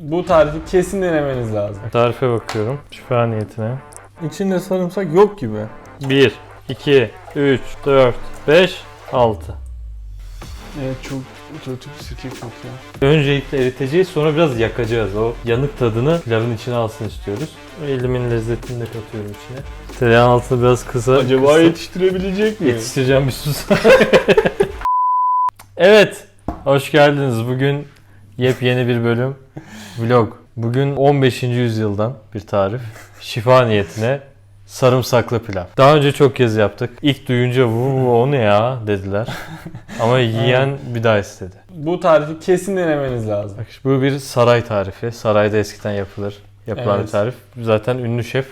Bu tarifi kesin denemeniz lazım. Tarife bakıyorum. Şifa niyetine. İçinde sarımsak yok gibi. 1, 2, 3, 4, 5, 6. Evet çok kötü bir sirke kokuyor. Öncelikle eriteceğiz sonra biraz yakacağız. O yanık tadını pilavın içine alsın istiyoruz. Elimin lezzetini de katıyorum içine. Tereyağın altını biraz kısa. Acaba kısa- yetiştirebilecek mi? Yetiştireceğim bir sus. evet. Hoş geldiniz. Bugün yepyeni bir bölüm. Vlog. Bugün 15. yüzyıldan bir tarif. Şifa niyetine sarımsaklı pilav. Daha önce çok kez yaptık. İlk duyunca bu o ne ya dediler. Ama yiyen bir daha istedi. Bu tarifi kesin denemeniz lazım. Bak bu bir saray tarifi. Sarayda eskiden yapılır. Yapılan Evet. bir tarif. Zaten ünlü şef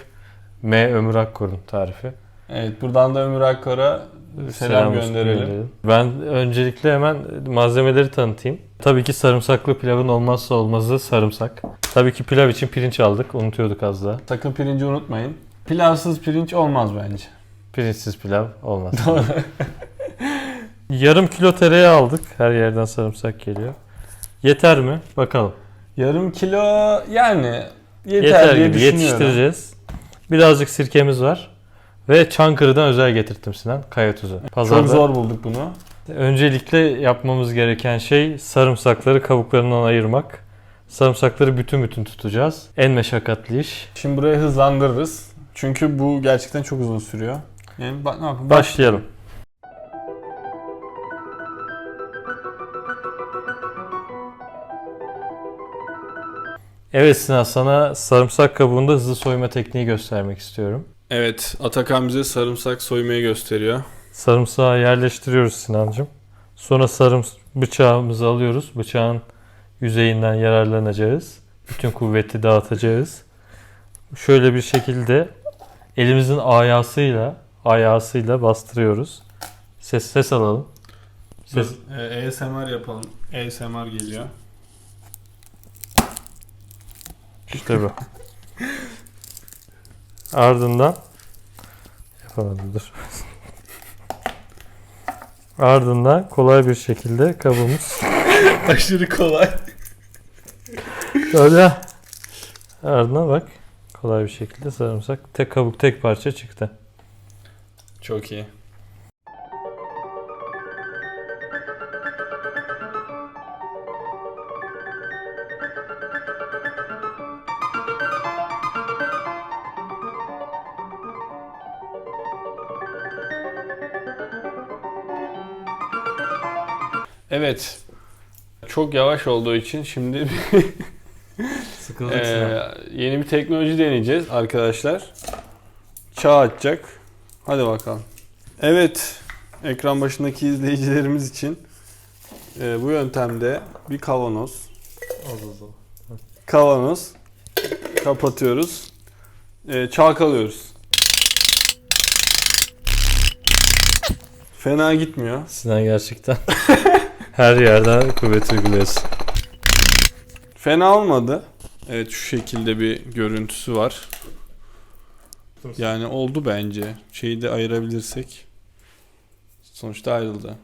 M. Ömür Akkor'un tarifi. Evet buradan da Ömür Akkor'a selam, olsun gönderelim. Ben öncelikle hemen malzemeleri tanıtayım. Tabii ki sarımsaklı pilavın olmazsa olmazı sarımsak. Tabii ki pilav için pirinç aldık. Unutuyorduk az daha. Sakın pirinci unutmayın. Pilavsız pirinç olmaz bence. Pirinçsiz pilav olmaz. Yarım kilo tereyağı aldık. Her yerden sarımsak geliyor. Yeter mi? Bakalım. Yarım kilo yani yeter, Yeter, diye gibi düşünüyorum. yetiştireceğiz. Birazcık sirkemiz var. Ve Çankırı'dan özel getirttim Sinan. Kaya tuzu. Pazarda. Çok zor bulduk bunu. Öncelikle yapmamız gereken şey sarımsakları kabuklarından ayırmak. Sarımsakları bütün bütün tutacağız. En meşakkatli iş. Şimdi burayı hızlandırırız. Çünkü bu gerçekten çok uzun sürüyor. Yani bak ne yapalım? Başlayalım. Evet Sinan sana sarımsak kabuğunda hızlı soyma tekniği göstermek istiyorum. Evet Atakan bize sarımsak soymayı gösteriyor. Sarımsağı yerleştiriyoruz Sinancım. Sonra sarım bıçağımızı alıyoruz. Bıçağın yüzeyinden yararlanacağız. Bütün kuvveti dağıtacağız. Şöyle bir şekilde elimizin ayasıyla ayasıyla bastırıyoruz. Ses ses alalım. Ses. Ses. ASMR yapalım. ASMR geliyor. İşte bu. Ardından yapamadım dur. Ardından kolay bir şekilde kabuğumuz Aşırı kolay. Öyle. Ardından bak. Kolay bir şekilde sarımsak. Tek kabuk tek parça çıktı. Çok iyi. Evet. Çok yavaş olduğu için şimdi Sıkıldık Ee, yeni bir teknoloji deneyeceğiz arkadaşlar. Çağ açacak. Hadi bakalım. Evet, ekran başındaki izleyicilerimiz için e, bu yöntemde bir kavanoz, kavanoz kapatıyoruz, e, çalkalıyoruz. Fena gitmiyor. Sinan gerçekten her yerden kuvvet uyguluyorsun. Fena olmadı. Evet şu şekilde bir görüntüsü var. Yani oldu bence. Şeyi de ayırabilirsek. Sonuçta ayrıldı.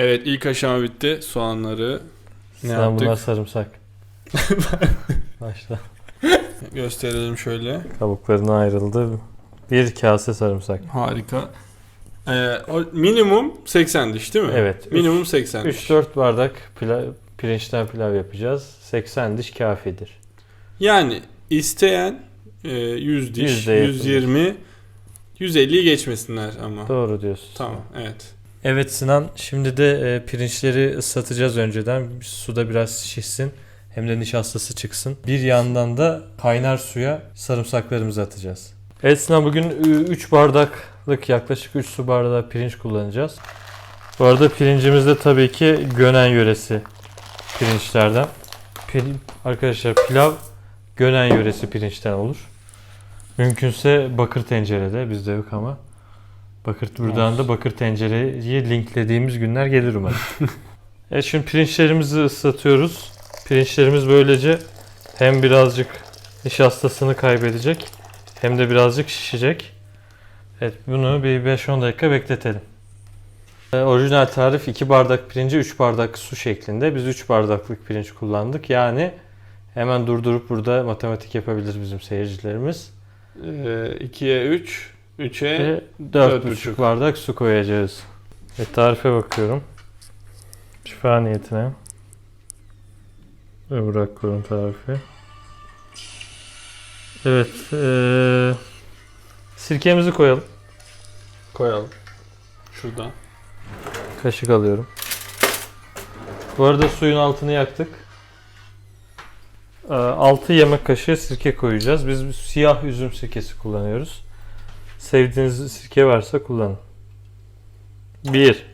Evet ilk aşama bitti. Soğanları ne Sinan yaptık? bunlar sarımsak. Başla. Gösterelim şöyle. Kabuklarına ayrıldı. Bir kase sarımsak. Harika. Ee, o minimum 80 diş değil mi? Evet. Minimum 80 diş. 3-4 bardak pilav, pirinçten pilav yapacağız. 80 diş kafidir. Yani isteyen e, 100 diş, Yüzde yakın. 120, 150'yi geçmesinler ama. Doğru diyorsun. Tamam, evet. Evet Sinan, şimdi de e, pirinçleri ıslatacağız önceden. Suda biraz şişsin. Hem de nişastası çıksın. Bir yandan da kaynar suya sarımsaklarımızı atacağız. Evet Sinan bugün 3 bardaklık yaklaşık 3 su bardağı pirinç kullanacağız. Bu arada pirincimiz de tabii ki Gönen yöresi pirinçlerden. Pil- arkadaşlar pilav Gönen yöresi pirinçten olur. Mümkünse bakır tencerede bizde yok ama. Bakır buradan da bakır tencereyi linklediğimiz günler gelir umarım. evet şimdi pirinçlerimizi ıslatıyoruz. Pirinçlerimiz böylece hem birazcık nişastasını kaybedecek hem de birazcık şişecek. Evet bunu bir 5-10 dakika bekletelim. Ee, orijinal tarif 2 bardak pirince 3 bardak su şeklinde. Biz 3 bardaklık pirinç kullandık. Yani hemen durdurup burada matematik yapabilir bizim seyircilerimiz. E, 2'ye 3, 3'e Ve dört 4,5 buçuk. bardak su koyacağız. Ve tarife bakıyorum. Şifa niyetine. Ve bırakıyorum tarifi. Evet. eee, sirkemizi koyalım. koyalım. Şurada. Kaşık alıyorum. Bu arada suyun altını yaktık. 6 yemek kaşığı sirke koyacağız. Biz siyah üzüm sirkesi kullanıyoruz. Sevdiğiniz sirke varsa kullanın. 1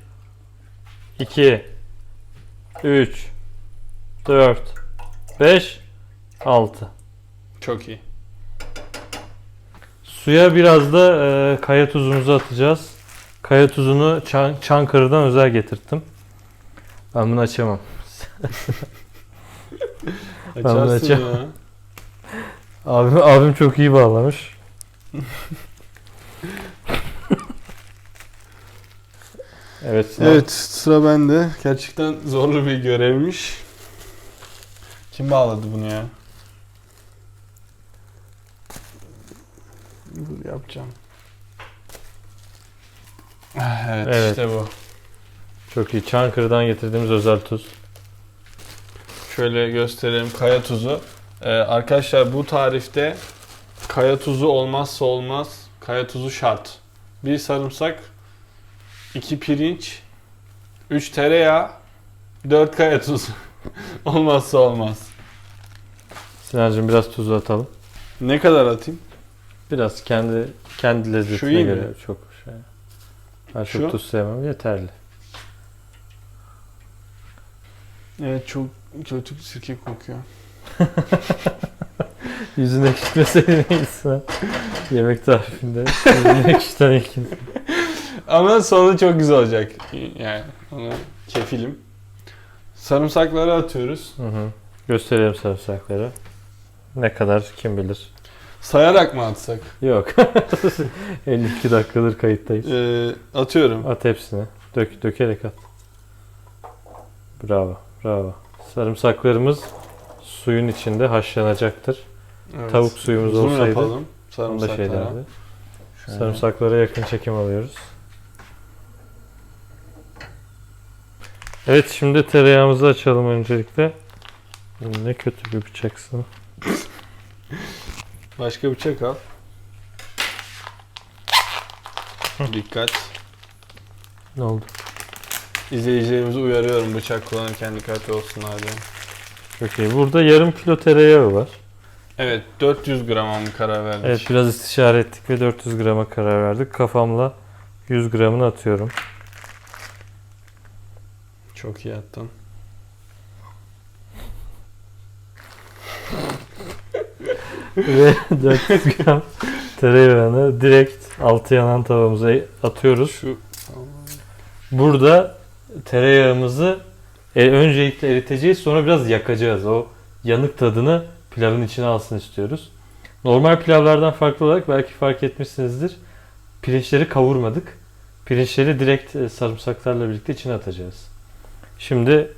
2 3 4 5 6 Çok iyi. Suya biraz da e, kaya tuzumuzu atacağız. Kaya tuzunu Çan- Çankırı'dan özel getirttim. Ben bunu açamam. bunu Açarsın açacağım. ya. Abim, abim çok iyi bağlamış. evet. Sinan. Evet sıra bende. Gerçekten zorlu bir görevmiş. Kim bağladı bunu ya? Dur yapacağım. Ah, Evet, Evet. işte bu. Çok iyi. Çankırı'dan getirdiğimiz özel tuz. Şöyle gösterelim kaya tuzu. Ee, arkadaşlar bu tarifte kaya tuzu olmazsa olmaz. Kaya tuzu şart. Bir sarımsak, iki pirinç, üç tereyağı, dört kaya tuzu. olmazsa olmaz. Sinancığım biraz tuz atalım. Ne kadar atayım? Biraz kendi kendi lezzetine Şu iyi mi? göre çok şey. Ben çok Şu? tuz sevmem. Yeterli. Evet çok kötü sirke kokuyor. Yüzüne ekşitmeseydin iyisi. Yemek tarifinde yüzüne ekşiten ilkin. Ama sonu çok güzel olacak. Yani ona kefilim. Sarımsakları atıyoruz. Hı hı. Gösterelim sarımsakları. Ne kadar kim bilir. Sayarak mı atsak? Yok. 52 dakikadır kayıttayız. Ee, atıyorum. At hepsini. Dök, dökerek at. Bravo, bravo. Sarımsaklarımız suyun içinde haşlanacaktır. Evet. Tavuk suyumuz Zoom olsaydı yapalım. Onu da Sarımsaklara. şeylerdi. Şöyle. Sarımsaklara yakın çekim alıyoruz. Evet şimdi tereyağımızı açalım öncelikle. Ne kötü bir bıçaksın. Başka bıçak al. Dikkat. Ne oldu? İzleyicilerimizi uyarıyorum bıçak kullanırken dikkatli olsunlar diye. Çok iyi. Burada yarım kilo tereyağı var. Evet 400 grama mı karar verdik? Evet biraz istişare ettik ve 400 grama karar verdik. Kafamla 100 gramını atıyorum. Çok iyi attın. ve 400 gram tereyağını direkt altı yanan tavamıza atıyoruz. Şu Burada tereyağımızı e, öncelikle eriteceğiz sonra biraz yakacağız. O yanık tadını pilavın içine alsın istiyoruz. Normal pilavlardan farklı olarak belki fark etmişsinizdir. Pirinçleri kavurmadık. Pirinçleri direkt e, sarımsaklarla birlikte içine atacağız. Şimdi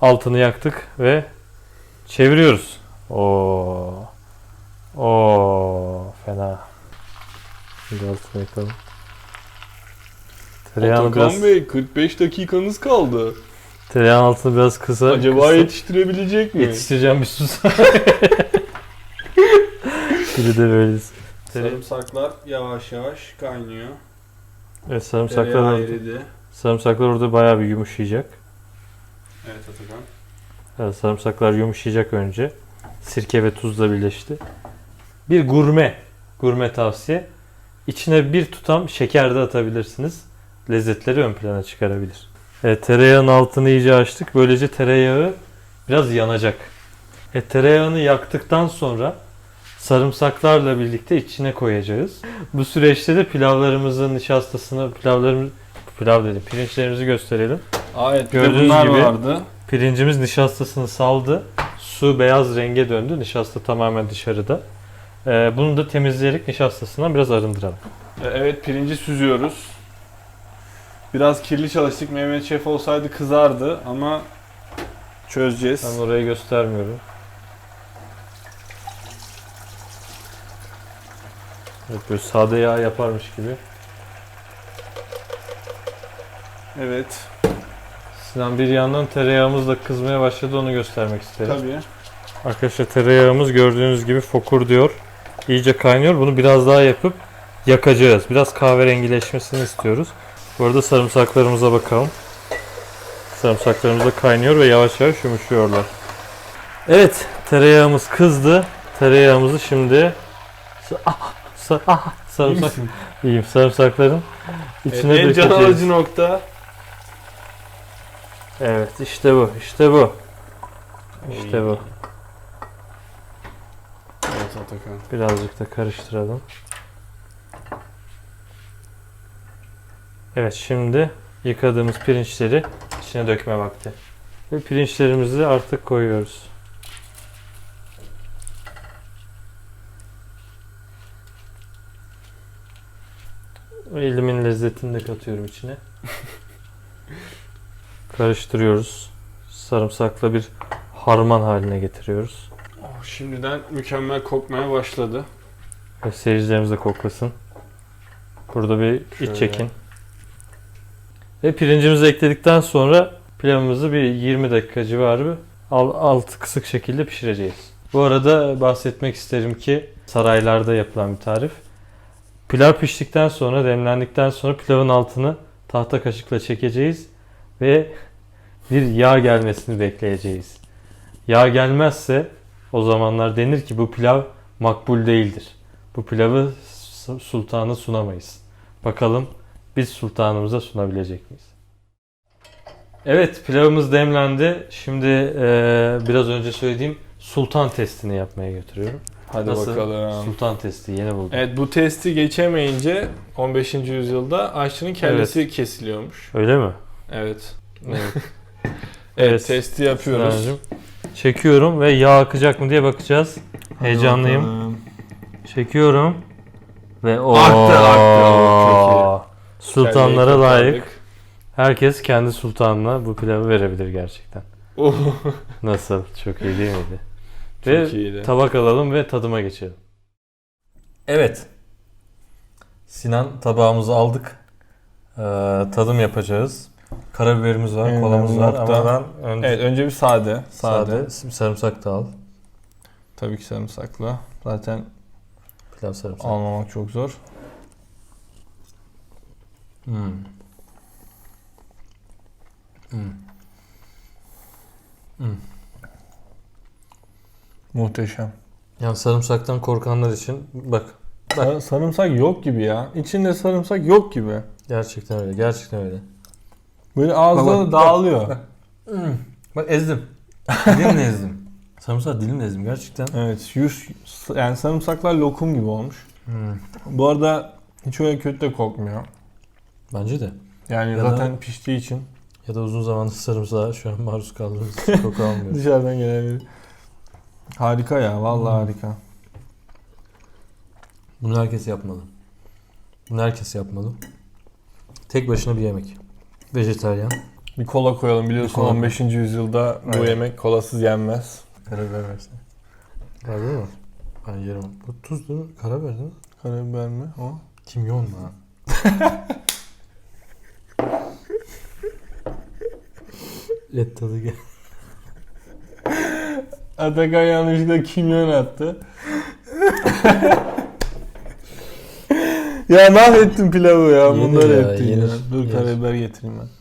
altını yaktık ve çeviriyoruz. Oo. Oo, fena. Şimdi altını yakalım. Tereyağını Atakan biraz Bey 45 dakikanız kaldı. Tereyağın altını biraz kısa. Acaba kısa- yetiştirebilecek mi? yetiştireceğim bir sus. Biri de böyleyiz. Sarımsaklar yavaş yavaş kaynıyor. Evet sarımsaklar, Tereyağı eridi. sarımsaklar orada bayağı bir yumuşayacak. Evet Atakan. Sarımsaklar yumuşayacak önce. Sirke ve tuzla birleşti. Bir gurme, gurme tavsiye. İçine bir tutam şeker de atabilirsiniz. Lezzetleri ön plana çıkarabilir. Evet, tereyağının altını iyice açtık. Böylece tereyağı biraz yanacak. E, tereyağını yaktıktan sonra sarımsaklarla birlikte içine koyacağız. Bu süreçte de pilavlarımızın nişastasını, pilavlarımız, pilav dedim, pirinçlerimizi gösterelim. Aa, evet bir de Gördüğünüz bunlar gibi- vardı. Pirincimiz nişastasını saldı. Su beyaz renge döndü. Nişasta tamamen dışarıda. Ee, bunu da temizleyerek nişastasından biraz arındıralım. E, Evet pirinci süzüyoruz. Biraz kirli çalıştık. Mehmet Şef olsaydı kızardı ama çözeceğiz. Ben orayı göstermiyorum. Evet, böyle sade yağ yaparmış gibi. Evet. Sinan bir yandan tereyağımız da kızmaya başladı onu göstermek isterim. Tabii. Arkadaşlar tereyağımız gördüğünüz gibi fokur diyor. İyice kaynıyor. Bunu biraz daha yapıp yakacağız. Biraz kahverengileşmesini istiyoruz. Bu arada sarımsaklarımıza bakalım. Sarımsaklarımız da kaynıyor ve yavaş yavaş yumuşuyorlar. Evet, tereyağımız kızdı. Tereyağımızı şimdi ah, sa- ah, sarımsak iyiyim. Sarımsakların içine en can alıcı nokta. Evet, işte bu. işte bu. İşte bu. Evet Atakan. Birazcık da karıştıralım. Evet şimdi yıkadığımız pirinçleri içine dökme vakti. Ve pirinçlerimizi artık koyuyoruz. Elimin lezzetini de katıyorum içine. Karıştırıyoruz. Sarımsakla bir harman haline getiriyoruz. Oh, şimdiden mükemmel kokmaya başladı. Ve seyircilerimiz de koklasın. Burada bir Şöyle. iç çekin. Ve pirincimizi ekledikten sonra pilavımızı bir 20 dakika civarı al- altı kısık şekilde pişireceğiz. Bu arada bahsetmek isterim ki saraylarda yapılan bir tarif. Pilav piştikten sonra, demlendikten sonra pilavın altını tahta kaşıkla çekeceğiz ve bir yağ gelmesini bekleyeceğiz. Yağ gelmezse o zamanlar denir ki bu pilav makbul değildir. Bu pilavı sultana sunamayız. Bakalım biz sultanımıza sunabilecek miyiz? Evet pilavımız demlendi. Şimdi eee, biraz önce söylediğim sultan testini yapmaya götürüyorum. Hadi Nasıl? bakalım. Sultan testi yeni buldum. Evet bu testi geçemeyince 15. yüzyılda aşçının kellesi kesiliyormuş. Öyle mi? Evet. Evet. Evet, Evet. testi yapıyoruz. Sinancığım. Çekiyorum ve yağ akacak mı diye bakacağız. Hadi Heyecanlıyım. bakalım. Çekiyorum. Ve o. Oo, çok Sultanlara layık. Herkes kendi sultanına bu pilavı verebilir gerçekten. Oh, Nasıl? Çok iyi değil miydi? çok Ve iyiydi. tabak alalım ve tadıma geçelim. Evet. Sinan tabağımızı aldık. Ee, tadım yapacağız. Karabiberimiz var, En kolamız var nokta. ama önce Evet önce bir sade. Sade. sade, sarımsak da al. Tabii ki sarımsaklı. Zaten Pilav sarımsak. almamak çok zor. Hmm. Hmm. Hmm. Muhteşem. Yani sarımsaktan korkanlar için bak Sar- sarımsak yok gibi ya. İçinde sarımsak yok gibi. gerçekten öyle, gerçekten öyle. Böyle bak, dağılıyor. Hmm. Bak ezdim. Dilimle ezdim. Sarımsak dilimle ezdim gerçekten. Evet, yüz, yani sarımsaklar lokum gibi olmuş. Hmm. Bu arada hiç öyle kötü de kokmuyor. Bence de. Yani Ya da- zaten piştiği için Ya da uzun zamandır sarımsağa şu an maruz kaldığımız için koku almıyoruz. dışarıdan gelen Harika ya, vallahi Hmm. harika. Bunu herkes yapmalı. Bunu herkes yapmalı. Tek başına bir yemek. Vejetaryen. Bir kola koyalım biliyorsun kola. 15. yüzyılda bu Aynen. yemek kolasız yenmez. Karabiber versene. Karabiber mi? Ben yerim. Bu tuz değil mi? Karabiber değil mi? Karabiber mi o? Kimyon mu? Et tadı gel. Atakan yanlışlıkla kimyon attı. ya mahvettin pilavı ya. Bunları ya, ettin ya. Dur karabiber getireyim ben.